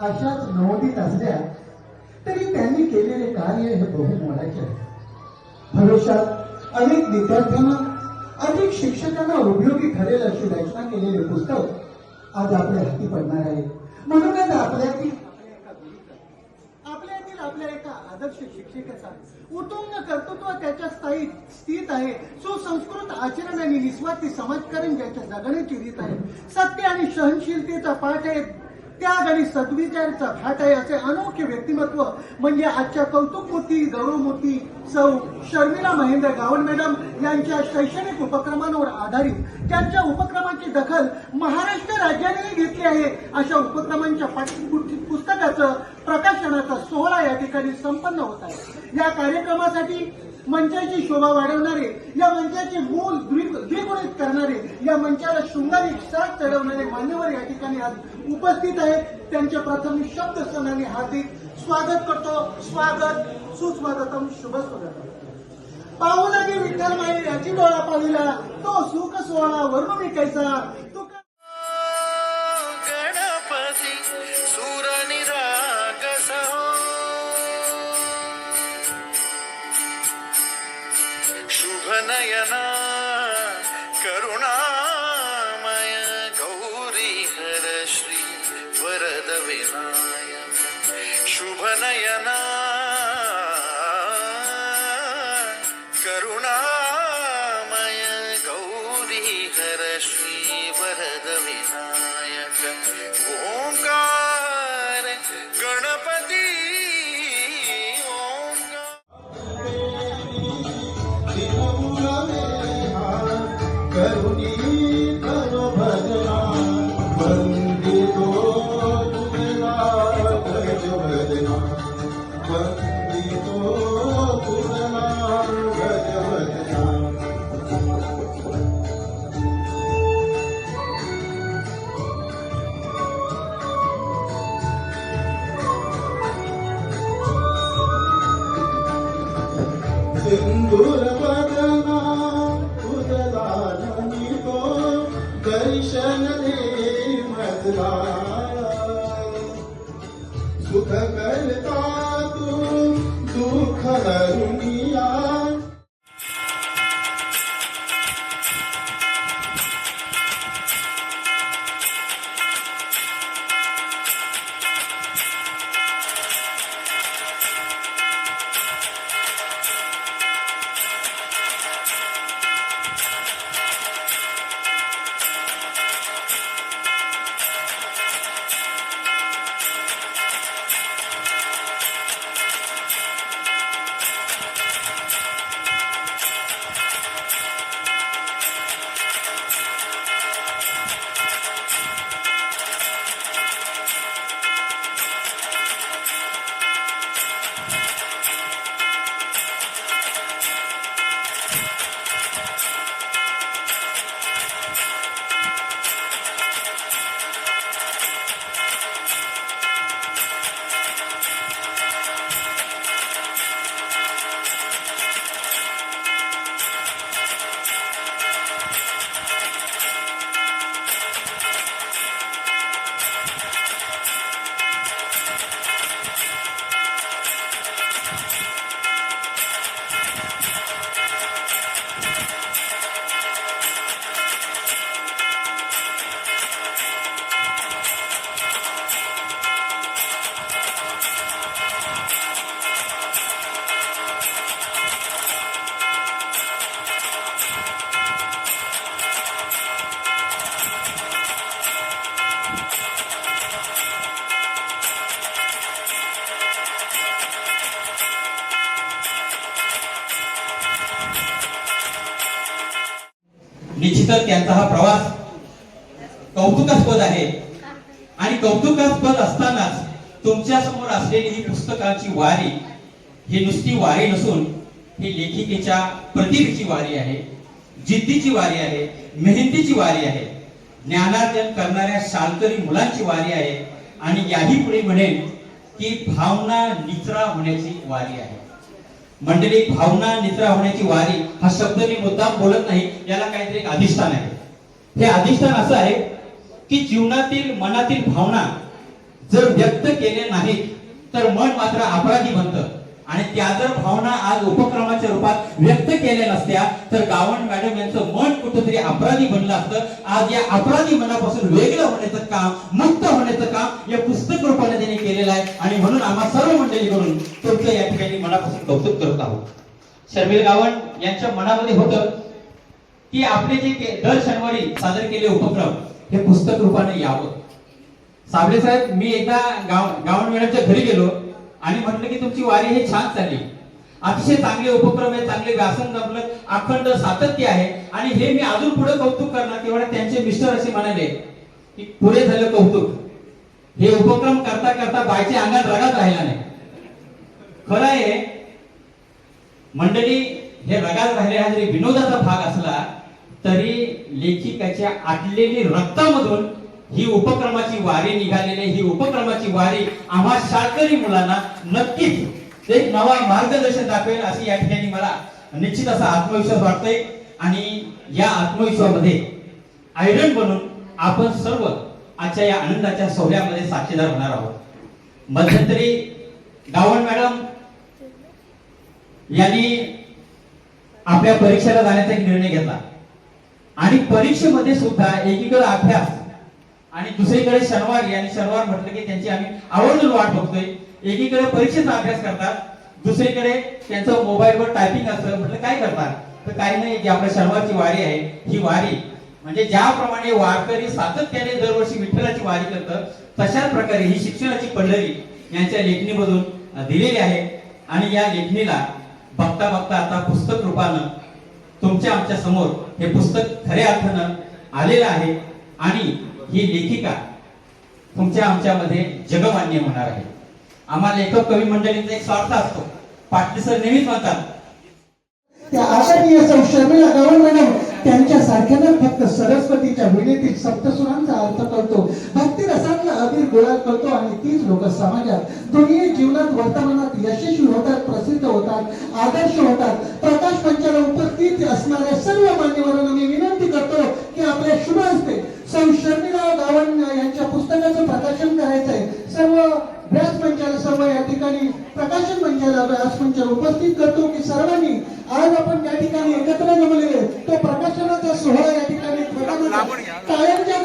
अशाच नवोदित असल्या तरी त्यांनी केलेले कार्य हे बहुमोलाचे आहे. भविष्यात अनेक विद्यार्थ्यांना अनेक शिक्षकांना उपयोगी ठरेल अशी रचना केलेले पुस्तक आज आपल्या हाती पडणार आहे. म्हणूनच आपल्यातील आपल्यातील आपल्या एका आदर्श शिक्षकाचा उत्तुंग कर्तृत्व त्याच्या स्थायी स्थित आहे. सुसंस्कृत आचरण आणि निस्वार्थी समाजकारण ज्याच्या जगण्याची रीत आहे. सत्य आणि सहनशीलतेचा पाठ आहे त्याग आणि सद्विचारचा घाट आहे असे अनोखे व्यक्तिमत्व म्हणजे आजच्या कौतुकमूर्ती गौरवमूर्ती सौ शर्मिला महेंद्र गावण मॅडम यांच्या शैक्षणिक उपक्रमांवर आधारित. त्यांच्या उपक्रमांची दखल महाराष्ट्र राज्यानेही घेतली आहे. अशा उपक्रमांच्या पाठ्य पुस्तकाचं प्रकाशनाचा सोहळा या ठिकाणी संपन्न होत आहे. या कार्यक्रमासाठी मंचाची शोभा वाढवणारे या मंचाचे मूल द्विगुणित करणारे या मंचाला शृंगारी साथ चढवणारे मान्यवर या ठिकाणी आज उपस्थित आहेत. त्यांचे प्रथम शब्द सणाने हार्दिक स्वागत करतो. स्वागत सुस्वागतम शुभ स्वागतम पाहुलागी विठ्ठल माई याची डोळा पाहिला. तो सुख सोहळा वर्णमी कैसा गौरी हर श्री सुख करता तू दुख सुख्या पुस्तक त्यांचा हा प्रवास कौतुकास्पद आहे. आणि कौतुकास्पद असतानाच तुमच्यासमोर असलेली ही पुस्तकाची वारी ही नुसती वारी नसून ही लेखिकेच्या प्रतिभेची वारी आहे जिद्दीची वारी आहे मेहनतीची वारी आहे ज्ञानार्जन करणाऱ्या शालकरी मुलांची वारी आहे. आणि याही पुढे म्हणेन की भावना निचरा होण्याची वारी आहे. मंडळी भावना निद्रा होण्याची वारी हा शब्द मी मुद्दाम बोलत नाही याला काहीतरी एक अधिष्ठान आहे. हे अधिष्ठान असं आहे की जीवनातील मनातील भावना जर व्यक्त केले नाहीत तर मन मात्र अपराधी बनतं. आणि त्या जर भावना आज उपक्रमाच्या रूपात व्यक्त केल्या नसत्या तर गावण मॅडम यांचं मन कुठंतरी अपराधी बनलं असतं. आज या अपराधी मनापासून वेगळं होण्याचं काम मुक्त होण्याचं काम या पुस्तक रूपाने त्यांनी केलेलं आहे. आणि म्हणून आम्हा सर्व मंडळीकडून तुमचं या ठिकाणी मनापासून कौतुक करत आहोत. शर्मिल गावण यांच्या मनामध्ये होतं की आपले जे दर शनिवारी सादर केले उपक्रम हे पुस्तक रूपाने यावं. साबळे साहेब मी एकदा गाव गावण मॅडमच्या घरी गेलो. आणि म्हटलं की तुमची वारी हे छान चालली. अतिशय चांगले उपक्रम आहे चांगले व्यासन जमलं अखंड सातत्य आहे. आणि हे मी अजून पुढे कौतुक करणार तेवढ्या त्यांचे मिस्टर असे म्हणाले की पुढे झालं कौतुक. हे उपक्रम करता करता बायचे अंगात रगात राहिला नाही. खरं आहे मंडळी हे रगात राहिले हा जरी विनोदाचा भाग असला तरी लेखिकाच्या आटलेली रक्तामधून ही उपक्रमाची वारी निघालेली आहे. ही उपक्रमाची वारी आम्हा शाळकरी मुलांना नक्कीच एक नवा मार्गदर्शन दाखवेल अशी या ठिकाणी मला निश्चित असा आत्मविश्वास वाटतोय. आणि या आत्मविश्वासामध्ये आयरन बनून आपण सर्व आजच्या या आनंदाच्या सोहळ्यामध्ये साक्षीदार होणार आहोत. मध्यंतरी गावण मॅडम यांनी आपल्या परीक्षेला जाण्याचा एक निर्णय घेतला. आणि परीक्षेमध्ये सुद्धा एकीकडे अभ्यास आणि दुसरीकडे शनिवारी आणि शनिवार म्हटलं की त्यांची आम्ही आवर्जून वाट बघतोय. एकीकडे परीक्षेचा अभ्यास करतात दुसरीकडे त्यांचं मोबाईलवर टायपिंग असतं म्हटलं काय करतात? तर काही नाही की आपल्या शनिवारची वारी आहे ही वारी. म्हणजे ज्याप्रमाणे वारकरी सातत्याने दरवर्षी विठ्ठलाची वारी करतं तशाच प्रकारे ही शिक्षणाची पंढरी यांच्या लेखणीमधून दिलेली आहे. आणि या लेखणीला बघता बघता आता पुस्तक रूपानं तुमच्या आमच्यासमोर हे पुस्तक खऱ्या अर्थानं आलेलं आहे. आणि ही लेखिका तुमच्या आमच्यामध्ये जगमान्य होणार आहे. आम्हाला लेखक कवी मंडळींचा एक स्वार्थ असतो. पाटील सर नेहमीच म्हणतात त्या आदरणीय सौ शर्मिला गवळ मॅडम त्यांच्या सारख्यानं फक्त सरस्वतीच्या विणेतील सप्तसुरांचा अर्थ करतो भक्ती रसातला अबीर गोळा करतो आणि तीच लोक समाजात दुनिये जीवनात वर्तमानात यशस्वी होतात प्रसिद्ध होतात आदर्श होतात. प्रकाश पंचाला उपस्थित असणाऱ्या सर्व मान्यवरांना मी विनंती करतो की आपल्या शुभ असते सौ शर्मिला गावण यांच्या पुस्तकाचं प्रकाशन करायचं आहे सर्व व्यास मंचाला सर्व या ठिकाणी प्रकाशन मंचाला व्यास उपस्थित करतो की सर्वांनी आज आपण या ठिकाणी एकत्र जमलेले तो प्रकाशनाचा सोहळा या ठिकाणी प्रकाशनाचा कायमच्या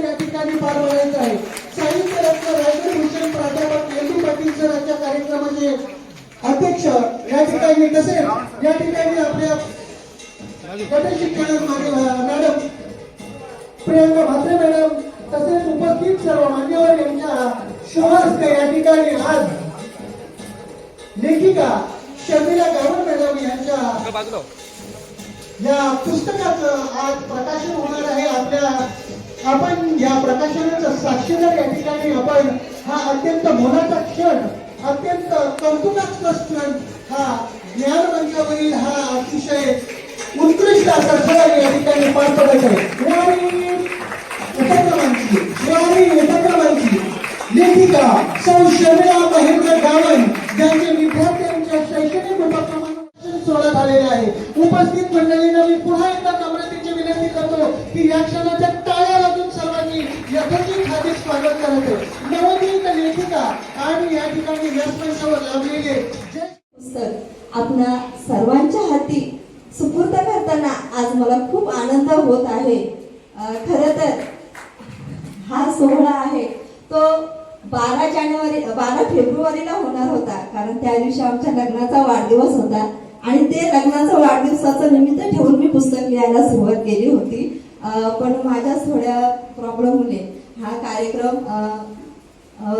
या ठिकाणी पार पडायचा आहे. साहित्य रत्न रायगड भूषण प्राध्यापक एल पाटील सरांच्या कार्यक्रमाचे अध्यक्ष या ठिकाणी तसेच या ठिकाणी आपल्या गट शिक्षण मॅडम प्रियंका म्हात्रे मॅडम तसेच उपस्थित सर्व मान्यवर यांच्या शुभ या ठिकाणी आज लेखिका शर्मिला गावड मॅडम यांच्या या पुस्तकाचं आज प्रकाशन होणार आहे. आपल्या आपण या प्रकाशनाचा साक्षीदार या ठिकाणी आपण हा अत्यंत मोलाचा क्षण अत्यंत कौतुकाचा क्षण हा ज्ञानमंचावरील हा अतिशय उत्कृष्ट असा क्षण या ठिकाणी पार पडत आहे. यावेळी उपक्रमांची लेखिका सौ शर्मिला महेंद्र गावन ज्यांचे विद्यार्थ्यांच्या शैक्षणिक उपक्रमांना सोडत आलेले आहे. उपस्थित मंडळींना मी पुन्हा एकदा नम्रतेची विनंती करतो की या क्षणाच्या टाळ्या लागून सर्वांनी यथोचित हार्दिक स्वागत करतो. नवोदित लेखिका आणि या ठिकाणी व्यासपीठावर लाभलेले. पुस्तक आपणा सर्वांच्या हाती सुपूर्द करताना आज मला खूप आनंद होत आहे. खर तर हा सोहळा आहे. तो बारा जानेवारी बारा फेब्रुवारीला होणार होता. कारण त्या दिवशी आमच्या लग्नाचा वाढदिवस होता. आणि ते लग्नाचा वाढदिवसाचं निमित्त ठेवून मी पुस्तक लिहायला सुरुवात केली होती. पण माझ्या थोड्या प्रॉब्लेममुळे हा कार्यक्रम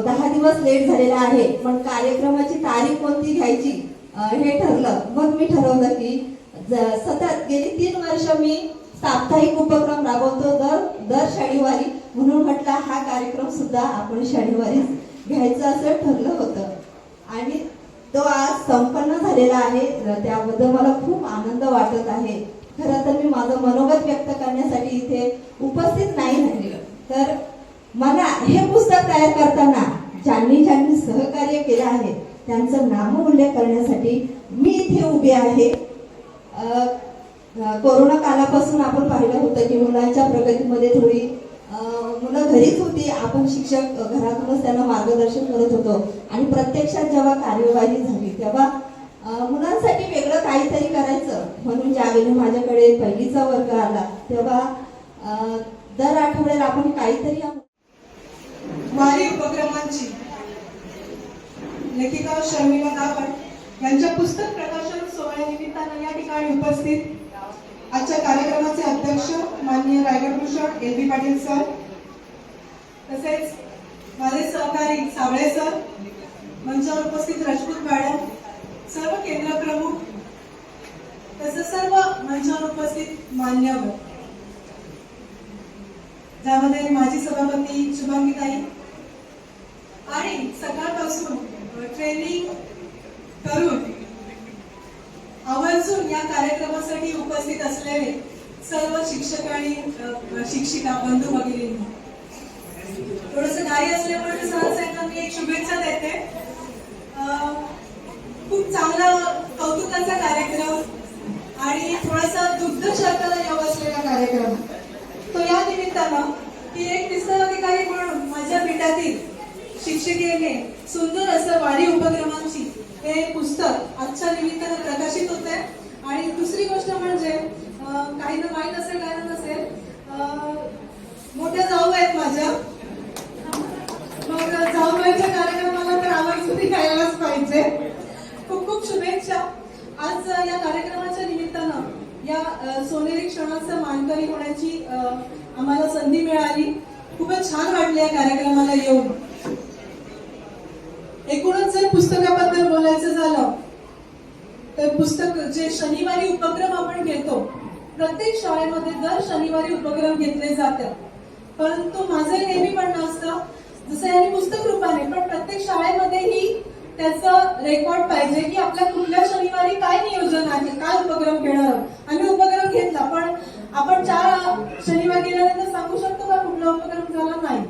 दहा दिवस लेट झालेला आहे. पण कार्यक्रमाची तारीख कोणती घ्यायची हे ठरलं. मग मी ठरवलं की ज- सतत गेली तीन वर्ष मी साप्ताहिक उपक्रम राबवतो दर दर शनिवारी. म्हणून म्हटला हा कार्यक्रम सुद्धा आपण शनिवारी घ्यायचं असं ठरलं होतं. आणि तो आज संपन्न झालेला आहे. त्याबद्दल मला खूप आनंद वाटत आहे. खरं तर मी माझं मनोगत व्यक्त करण्यासाठी इथे उपस्थित नाही राहिले तर मला हे पुस्तक तयार करताना ज्यांनी ज्यांनी सहकार्य केलं आहे त्यांचं नाम उल्लेख करण्यासाठी मी इथे उभी आहे. कोरोना कालापासून आपण पाहिलं होतं की मुलांच्या प्रगतीमध्ये थोडी मुलं घरीच होती आपण शिक्षक घरातूनच त्यांना मार्गदर्शन करत होतो. आणि प्रत्यक्षात जेव्हा कार्यवाही झाली तेव्हा मुलांसाठी वेगळं काहीतरी करायचं. म्हणून ज्यावेळी माझ्याकडे पहिलीचा वर्ग आला तेव्हा दर आठवड्याला आपण काहीतरी भारी उपक्रमांची. लेखिका शर्मिला दावड यांच्या पुस्तक प्रकाशन सोहळ्यानिमित्तानं या ठिकाणी उपस्थित. आजच्या कार्यक्रमाचे अध्यक्ष माननीय Raigad Bhushan L B Patil sir तसेच माझे सहकारी सावळे सर मंचावर उपस्थित राजपूत मॅडम सर्व केंद्र प्रमुख तसेच सर्व मंचावर उपस्थित मान्यवर हो. ज्यामध्ये माजी सभापती शुभांगीताई आणि सकाळपासून ट्रेनिंग करून आवर्जून या कार्यक्रमासाठी उपस्थित असलेले सर्व शिक्षक आणि शिक्षिका बंधू भगिनींना थोडस घाई असल्यामुळे सहज सहसांना मी एक शुभेच्छा देते. खूप चांगला कौतुकाचा कार्यक्रम आणि थोडासा दुग्ध शर्ताला योग असलेला कार्यक्रम. तो या निमित्तानं की एक निसर्ग अधिकारी म्हणून माझ्या पीठातील शिक्षिकेने सुंदर असं वारी उपक्रमांची हे पुस्तक आजच्या निमित्तानं प्रकाशित होत आहे आणि दुसरी गोष्ट म्हणजे काही ना माहीत असेल काय नसेल अं, मोठ्या जाऊ आहेत माझ्या मग जाऊबाईच्या कार्यक्रमाला यायलाच पाहिजे. खूप खूप शुभेच्छा. आज या कार्यक्रमाच्या निमित्तानं या सोनेरी क्षणाचं मानकरी होण्याची आम्हाला संधी मिळाली. खूपच छान वाटले या कार्यक्रमाला येऊन. एकूणच जर पुस्तकाबद्दल बोलायचं झालं तर पुस्तक जे शनिवारी उपक्रम आपण घेतो प्रत्येक शाळेमध्ये दर शनिवारी उपक्रम घेतले जातात. परंतु माझं नेहमी म्हणणं असतं जसं यांनी पुस्तक रूपाने पण प्रत्येक शाळेमध्येही त्याचं रेकॉर्ड पाहिजे की आपल्या कुठल्या शनिवारी काय नियोजन आहे काय उपक्रम घेणार आहोत. आम्ही उपक्रम घेतला पण आपण चार शनिवार गेल्यानंतर सांगू शकतो का कुठला उपक्रम झाला नाही?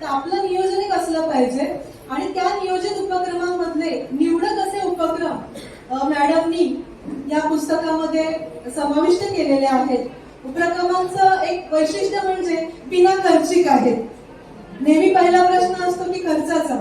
तर आपलं नियोजन एक असलं पाहिजे. आणि त्या नियोजित उपक्रमांमधले निवडक असे उपक्रम मॅडमनी या पुस्तकामध्ये समाविष्ट केलेले आहेत. उपक्रमांचं एक वैशिष्ट्य म्हणजे बिना खर्चिक आहेत. नेहमी पहिला प्रश्न असतो की खर्चाचा.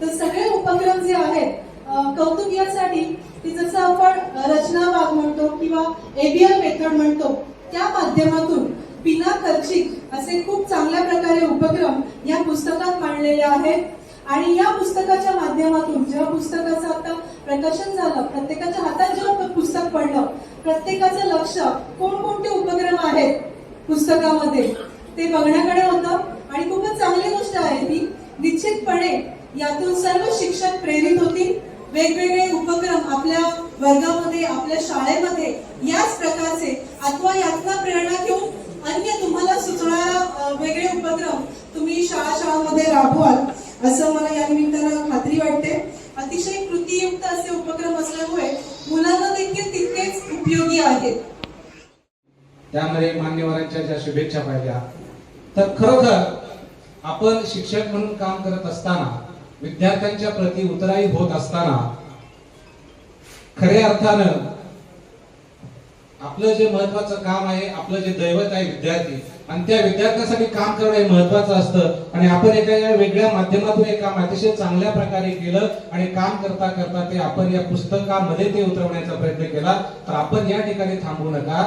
तर सगळे उपक्रम जे आहेत अ, कौतुक यासाठी की जसं आपण रचना भाग म्हणतो किंवा एबीएल मेथड म्हणतो त्या माध्यमातून बिना खर्चिक असे खूप चांगल्या प्रकारे उपक्रम या पुस्तकात मांडलेले आहेत. आणि या पुस्तकाच्या माध्यमातून जेव्हा पुस्तकाचं आता प्रकाशन झालं प्रत्येकाच्या हातात जेव्हा पुस्तक पडलं प्रत्येकाचं लक्ष कोणकोणते उपक्रम आहेत पुस्तकामध्ये ते बघण्याकडे होतं. आणि खूपच चांगली गोष्ट आहे ती निश्चितपणे यातून सर्व शिक्षक प्रेरित होतील. वेगवेगळे उपक्रम आपल्या वर्गामध्ये आपल्या शाळेमध्ये याच प्रकारचे अथवा यातला प्रेरणा घेऊन अन्य तुम्हाला सुचणारा वेगळे उपक्रम तुम्ही शाळा शाळांमध्ये राबवाल असं मला या निमित्तानं खात्री वाटते. अतिशय कृतीयुक्त असे उपक्रम असल्यामुळे मुलांना देखील तितकेच उपयोगी आहेत. त्यामध्ये मान्यवरांच्या ज्या शुभेच्छा पाहिल्या तर खरोखर आपण शिक्षक म्हणून काम करत असताना विद्यार्थ्यांच्या प्रति उतराई होत असताना खऱ्या अर्थानं आपलं जे महत्वाचं काम आहे आपलं जे दैवत आहे विद्यार्थी आणि त्या विद्यार्थ्यासाठी काम करणं हे महत्वाचं असतं. आणि आपण एका या वेगळ्या माध्यमातून हे काम अतिशय चांगल्या प्रकारे केलं आणि काम करता करता ते आपण या पुस्तकामध्ये ते उतरवण्याचा प्रयत्न केला तर आपण या ठिकाणी थांबू नका.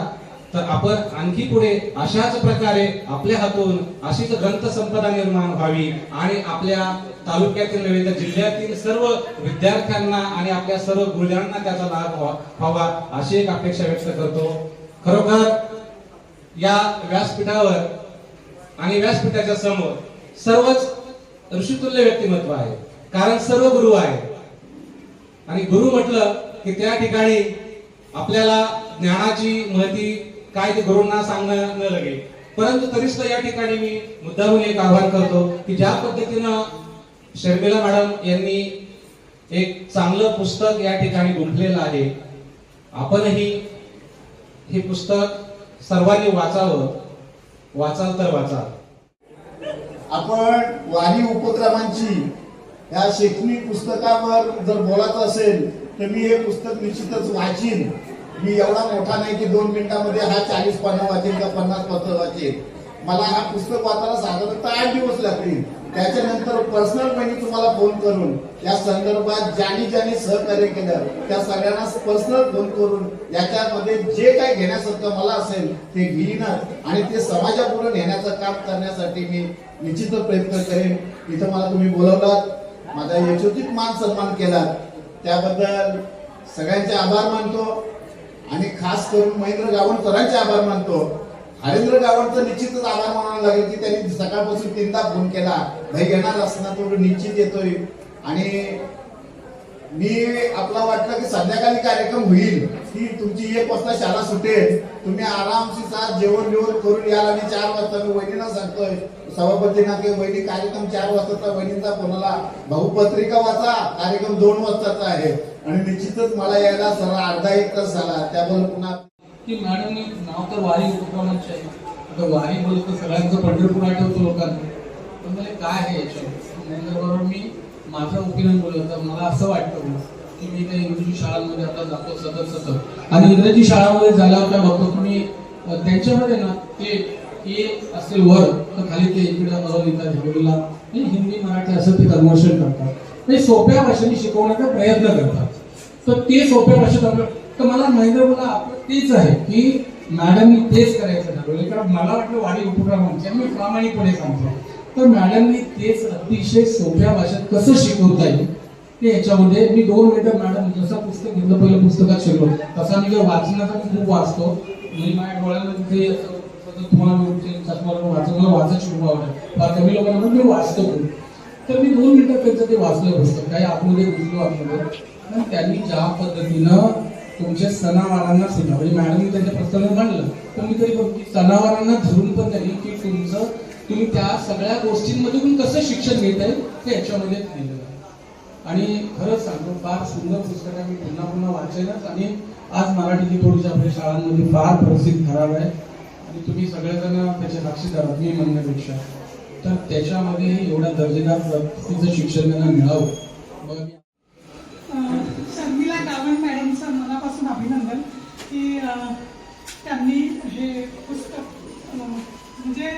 तर आपण आणखी पुढे अशाच प्रकारे आपल्या हातून अशीच ग्रंथ संपदा निर्माण व्हावी आणि आपल्या तालुक्यातील नव्हे तर जिल्ह्यातील सर्व विद्यार्थ्यांना आणि आपल्या सर्व गुरुजनांना त्याचा लाभ व्हा- व्हावा अशी एक अपेक्षा व्यक्त करतो. खरोखर या व्यासपीठावर आणि व्यासपीठाच्या समोर सर्वच ऋषितुल्य व्यक्तिमत्व आहे. कारण सर्व गुरु आहे आणि गुरु म्हटलं की त्या ठिकाणी आपल्याला ज्ञानाची महती काय ते गुरुंना सांगणं न लगे. परंतु तरी सुद्धा या ठिकाणी मी मुद्दाहून एक आवाहन करतो की ज्या पद्धतीनं शर्मिला मॅडम यांनी एक चांगलं पुस्तक या ठिकाणी गुंफलेलं आहे आपणही हे पुस्तक सर्वांनी वाचावं. वाचाल तर वाचा. आपण वारी उपक्रमांची या शैक्षणिक पुस्तकावर जर बोलायचं असेल तर मी हे पुस्तक निश्चितच वाचीन. मी एवढा मोठा नाही की दोन मिनिटामध्ये हा चाळीस पानं वाचेल का पन्नास पत्र वाचेल मला हा पुस्तक वाचायला साधारणतः आठ दिवस लागतील. त्याच्यानंतर पर्सनल मी तुम्हाला फोन करून या संदर्भात ज्यांनी ज्यांनी सहकार्य केलं त्या सगळ्यांना पर्सनल फोन करून याच्यामध्ये जे काही घेण्यासारखं मला असेल ते घेईनच. आणि ते समाजापुढे नेण्याचं काम करण्यासाठी मी निश्चित प्रयत्न करेन. इथं मला तुम्ही बोलवलात. माझा यशोचित मान सन्मान केला त्याबद्दल सगळ्यांचे आभार मानतो. आणि खास करून महेंद्र गावणकरांचे आभार मानतो. हरेंद्र गावणचं निश्चितच आभार मानावं लागेल की त्यांनी सकाळपासून तीनदा फोन केला. भाई येणार असणार तो निश्चित येतोय. आणि मी आपला वाटलं की संध्याकाळी कार्यक्रम होईल. की तुमची एक वाजता शाळा सुटेल. तुम्ही आरामशी साथ जेवण जेवण करून याल आणि चार वाजता मी वहिनीला सांगतोय. सभापतींना की वहिनी कार्यक्रम चार वाजताचा वहिनींचा कोणाला भाऊ पत्रिका वाचा कार्यक्रम दोन वाजताचा आहे. आणि निश्चितच मला यायला सरळ अर्धा एक तास झाला. त्याबद्दल पुन्हा की मॅडम नाव तर वारी उपक्रमाचे आहे. आता वारी बोलतो सगळ्यांचं पंढरपूर आठवतो लोकांना. पण मला काय आहे याच्यावर बरोबर मी माझं ओपिनियन बोललं तर मला असं वाटतं की मी त्या इंग्रजी शाळांमध्ये आता जातो सतत सतत. आणि इंग्रजी शाळांमध्ये झाल्यावर काय बघतो तुम्ही त्यांच्यामध्ये ना ते ए असेल वर तर खाली ते इकडे अ लिहितात हिंदी मराठी असं ते कन्व्हर्शन करतात. ते सोप्या भाषेने शिकवण्याचा प्रयत्न करतात. तर ते सोप्या भाषेत आपलं तर मला महेंद्र बोला आपलं तेच आहे की मॅडमनी तेच करायचं ठरवलं. कारण मला वाटलं वाढी उपक्रम आणि मी प्रामाणिकपणे सांगतो. तर मॅडमनी तेच अतिशय सोप्या भाषेत कसं शिकवता येईल ते याच्यामध्ये मी दोन मिनिटं मॅडम जसं पुस्तक घेतलं पहिलं पुस्तकात शिकलो. तसा मी जो वाचनाचा खूप वाचतो मी माझ्या डोळ्यामध्ये ते असं तुम्हाला चष्मा वाचायची फार कमी लोकांना पण मी वाचतो तर मी दोन मिनिटं त्यांचं ते वाचलं पुस्तक काही आतमध्ये घुसलो आतमध्ये. पण त्यांनी ज्या पद्धतीनं तुमच्या सणावारांना सुद्धा म्हणजे मॅडमनी त्यांच्या प्रस्तावनेत मांडलं तर मी तरी बघतो सणावारांना धरून पण त्यांनी की तुमचं तुम्ही त्या सगळ्या गोष्टींमधून कसं शिक्षण घेत आहे ते याच्यामध्ये दिलेलं आहे. आणि खरंच सांगतो फार सुंदर पुस्तक आहे. मी पुन्हा पुन्हा वाचेलच. आणि आज मराठीची थोडीशी आपल्या शाळांमध्ये फार प्रसिद्ध ठराव आहे. आणि तुम्ही सगळेजण त्याचे साक्षीदार मी म्हणण्यापेक्षा. तर त्याच्यामध्ये एवढ्या दर्जेदार पद्धतीचं शिक्षण त्यांना मिळावं. मग शर्मिला गावण मॅडमचं मनापासून अभिनंदन की त्यांनी हे पुस्तक म्हणजे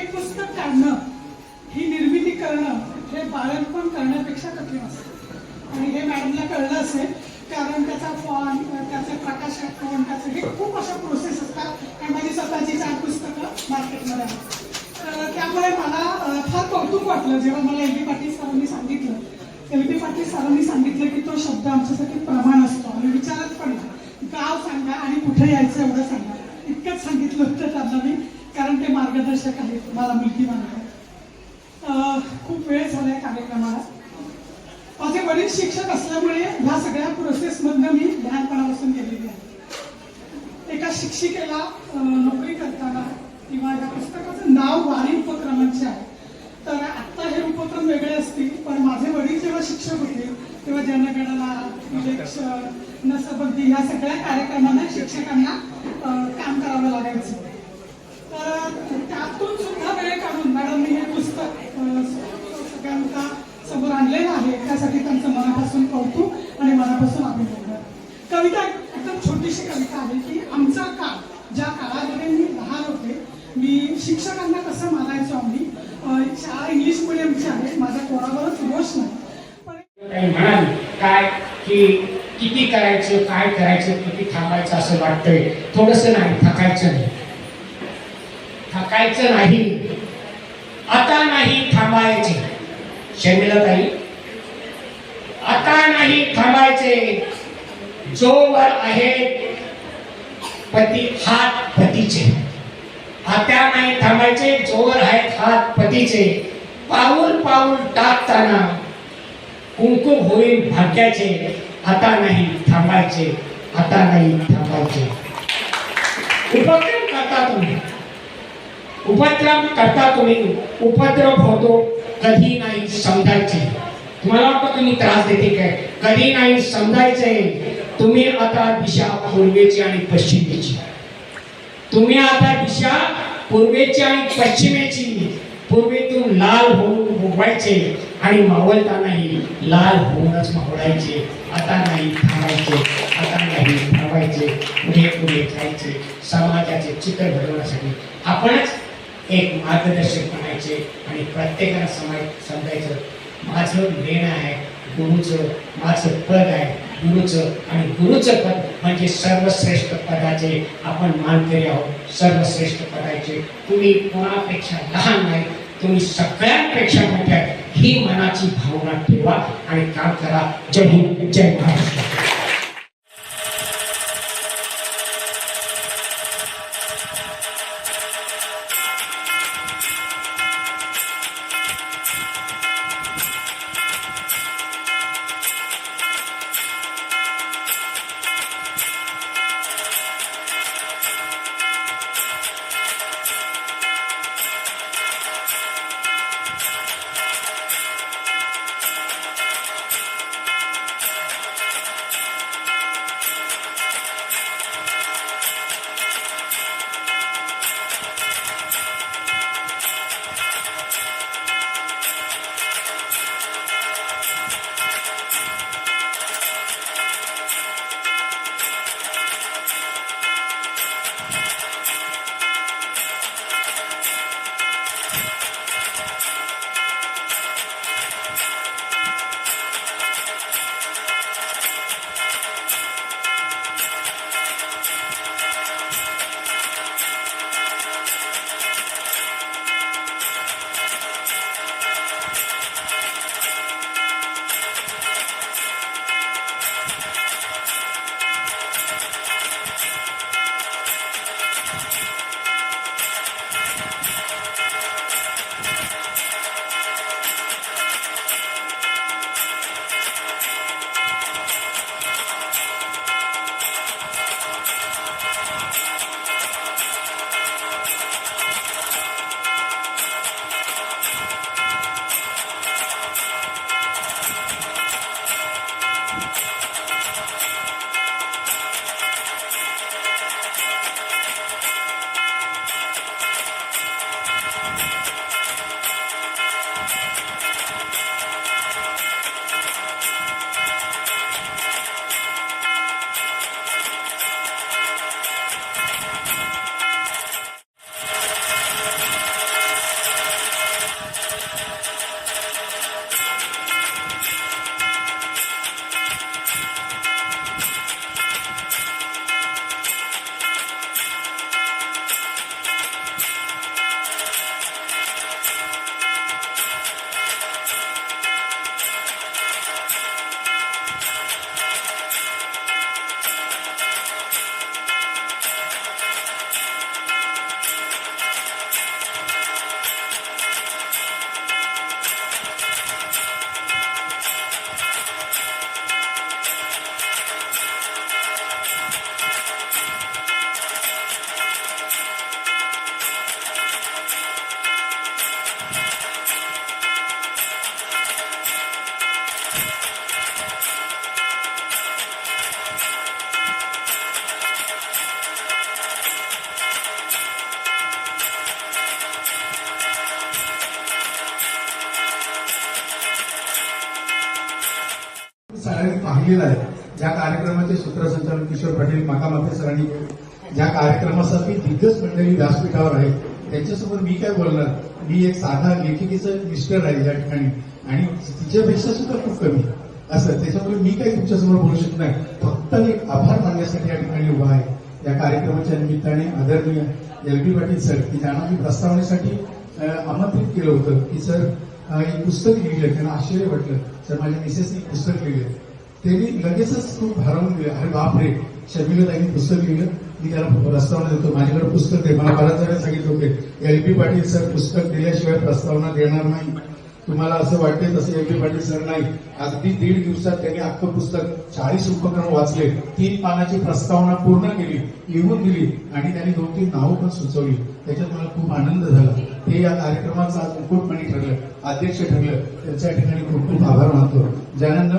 एक पुस्तक काढणं ही निर्मिती करणं हे बाळणपण करण्यापेक्षा कठीण असतं. आणि हे मॅडमला कळलं असेल कारण त्याचा फॉर्म त्याचे प्रकाशक फॉन त्याचं हे खूप अशा प्रोसेस असतात. आणि माझी स्वतःची चार पुस्तकं मार्केटमध्ये आहेत. तर त्यामुळे मला फार कौतुक वाटलं जेव्हा मला एल बी पाटील सरांनी सांगितलं. एल बी पाटील सरांनी सांगितलं की तो शब्द आमच्यासाठी प्रमाण असतो. आणि विचारत पण गाव सांगा आणि कुठे यायचं एवढं सांगा. इतकंच सांगितलं होतं त्यांना मी कारण ते मार्गदर्शक आहेत. मला मुलगी मानतात खूप वेळ झालाय कार्यक्रमाला. माझे वडील शिक्षक असल्यामुळे ह्या सगळ्या प्रोसेसमधनं मी लहानपणापासून गेलेली आहे. एका शिक्षिकेला नोकरी करताना किंवा या पुस्तकाचं नाव वारी उपक्रमांचे आहे तर आता हे उपक्रम वेगळे असतील पण माझे वडील जेव्हा शिक्षक होते तेव्हा जनगणना इलेक्शन नसबंदी ह्या सगळ्या कार्यक्रमांना शिक्षकांना काम करावं लागायचं. तर त्यातून सुद्धा वेळ काढून मॅडम मी समोर आणलेलं आहे. त्यासाठी त्यांचं मनापासून कौतुक आणि मनापासून अभिनंदन. कविता एकदम छोटीशी कविता आहे की आमचा काळ ज्या काळामध्ये मी लहान होते मी शिक्षकांना कसं मानायचो आम्ही? शाळा इंग्लिश मिडियमची आहे. माझा कोणावरच रोष नाही. म्हणाल काय की किती करायचं काय करायचं किती थांबायचं असं वाटतंय? थोडस नाही थकायचं नाही. थकायचं नाही. आता नाही थांबायचे. शर्मिला ताई आता नाही थांबायचे. जोवर आहे पती हात पतीचे. आता नाही थांबायचे जोवर आहेत हात पतीचे. पाऊल पाऊल टाकताना कुंकू होईल भाग्याचे. आता नाही थांबायचे आता नाही थांबायचे. उपक्रम करता तुम्ही. उपक्रम करता तुम्ही. उपद्रव होतो कधी नाही समजायचे. तुम्हाला वाटतं तुम्ही त्रास देते काय? कधी नाही समजायचे. तुम्ही आता दिशा पूर्वेची आणि पश्चिमेची. तुम्ही आता दिशा पूर्वेची आणि पश्चिमेची. पूर्वेतून लाल होऊन उगवायचे आणि मावळतानाही लाल होऊनच मावळायचे. आता नाही थांबायचे. आता नाही थांबायचे. पुढे पुढे जायचे. समाजाचे चित्र घडवण्यासाठी. आपणच एक मार्गदर्शक म्हणायचे आणि प्रत्येकाला समाय समजायचं माझं लेण आहे गुरुचं माझं पद आहे गुरुचं आणि गुरुचं पद म्हणजे सर्वश्रेष्ठ पदाचे आपण मानकरी आहोत. सर्वश्रेष्ठ पदाचे. तुम्ही कोणापेक्षा लहान नाही तुम्ही सगळ्यांपेक्षा मोठ्या ही मनाची भावना ठेवा आणि काम करा. जय हिंद जय महाराष्ट्र. मी व्यासपीठावर आहे. त्यांच्यासमोर मी काय बोलणार? मी एक साधा लेखिकेचं मिस्टर आहे या ठिकाणी. आणि तिच्यापेक्षा सुद्धा खूप कमी. असं त्याच्यामुळे मी काही तुमच्यासमोर बोलू शकत नाही. फक्त एक आभार मानण्यासाठी या ठिकाणी उभा आहे. या कार्यक्रमाच्या निमित्ताने आदरणीय एल बी पाटील सर की ज्यांना मी प्रस्तावनेसाठी आमंत्रित केलं होतं की सर एक पुस्तक लिहिलं त्यांना आश्चर्य वाटलं. सर माझ्या मिसेसनी एक पुस्तक लिहिलं. त्यांनी लगेचच खूप भारावून दिलं अरे बापरे शर्मिलाताईंनी पुस्तक लिहिलं. मी त्याला प्रस्तावना देतो. माझ्याकडे पुस्तक आहे. मला बऱ्याच जणांनी सांगितलं होते एल. पी. पाटील सर पुस्तक दिल्याशिवाय प्रस्तावना देणार नाही. तुम्हाला असं वाटते तसं एल. पी. पाटील सर नाही. अगदी दीड दिवसात त्यांनी अख्खं पुस्तक चाळीस उपक्रम वाचले. तीन पानाची प्रस्तावना पूर्ण केली लिहून दिली आणि त्यांनी दोन तीन नावं पण सुचवली. त्याच्यात मला खूप आनंद झाला. हे या कार्यक्रमाचं आज मुकुटमणी ठरलं अध्यक्ष ठरलं. त्यांच्या ठिकाणी खूप खूप आभार मानतो. ज्यांना न